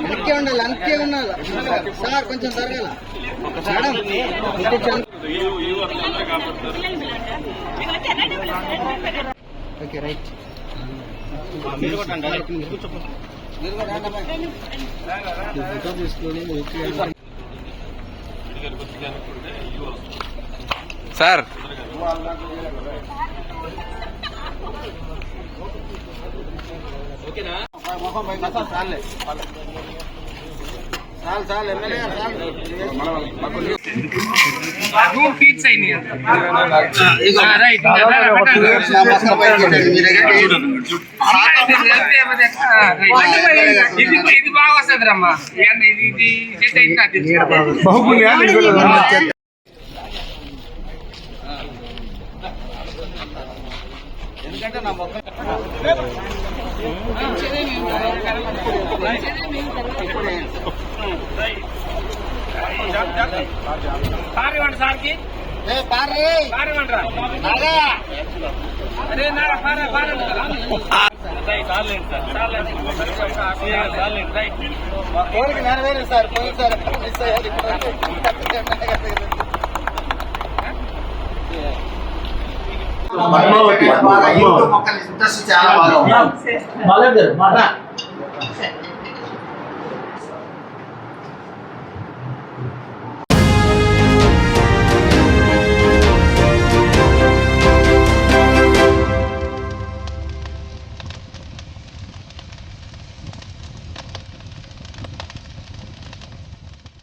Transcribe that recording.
వెనక్కే ఉండాలి వెనక్కే ఉండాలి. సార్ కొంచెం జరగాల. మేడం ఓకే రైట్ మీరు ఫోటో తీసుకొని ఓకే సార్. చాలే చాలు చాలు ఎమ్మెల్యే గారు చాలు ఇది బాగా వస్తుంది రమ్మా ఇది అయితే. ఎందుకంటే నా మొక్క సార్ ఇవ్వండి సార్కి సార్ అరే నారా పారా పారా సార్. కోరిక నెరవేరు సార్. పోయినసారి మిస్ అయ్యారు బాగా ఇంట్లో మొక్కలు ఇంట్రెస్ట్ చాలా బాగా ఉంది.